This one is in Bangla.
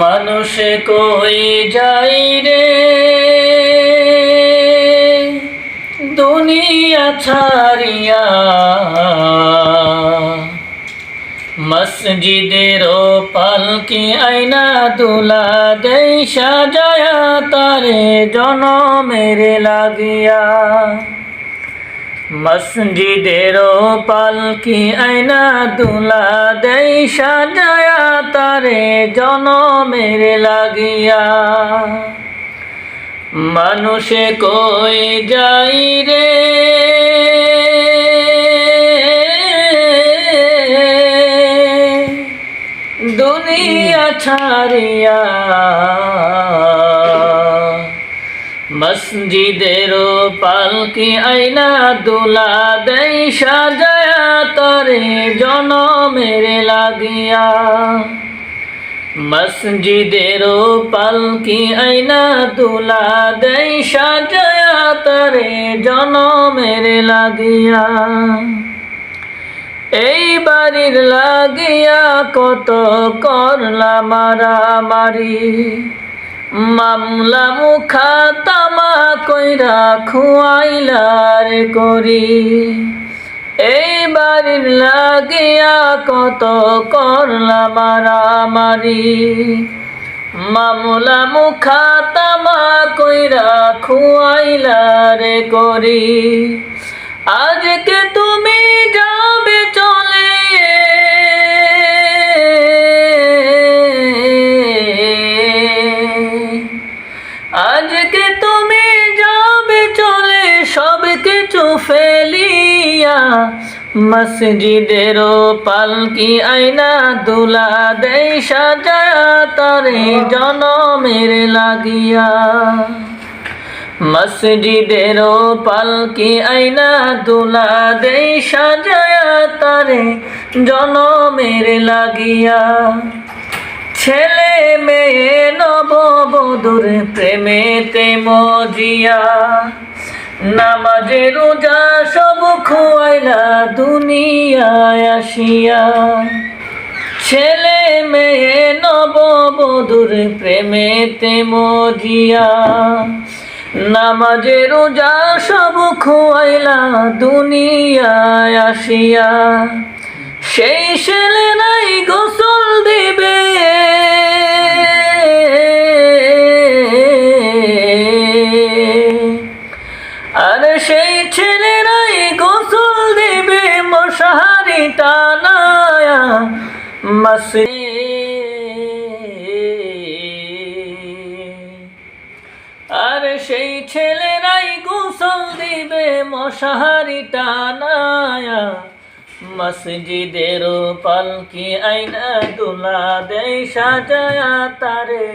মানুষে কই যাই রে? দুনিয়া ছাড়িয়া মসজিদের পালকি আইনা দুলা দেই সাজায়া, তারে জনমের লাগিয়া। মসজিদের পালকি আইনা দুলা দেই সাজায়া, তারে জনমের লাগিয়া। মানুষে কই যাই রে? দুনিয়া ছাড়িয়া মসজিদের পালকি আইনা দুলা দেই সাজায়া তরে জনমের লাগিয়া? মসজিদের পালকি আইনা দুলা দেই সাজায়া তরে জনমের লাগিয়া? এই বাড়ির লাগিয়া কত করলা মারামারি? মামলা মুখা তামা কইরা খুয়াইলার করি। এই বাড়ির লাগিয়া কত করলা মারামারি মামলা মুখা তামা কইরা খুয়াইলার করি। আজকে তুমি ফেলিয়া মসজিদের পালকি আইনা দুলা দেই সাজায়া তারে জনমের লাগিয়া। মসজিদের পালকি আইনা দুলা দেই সাজায়া তারে জনমের লাগিয়া। ছেলে মেয়ে নববধুর প্রেমেতে মজিয়া। নামাজে রোজা সব খুয়াইলা দুনিয়ায় আসিয়া। ছেলে মেয়ে নববধুর প্রেমেতে মজিয়া। নামাজে রোজা সব খুয়াইলা দুনিয়ায় আসিয়া। সেই ছেলে নাই গোসল দিবে আর সেই ছেলেরাই গোসল দিবে মশাহারি টানায়া। মসজিদের পালকি আইনা দুলা দেয় সাজায়া তারে।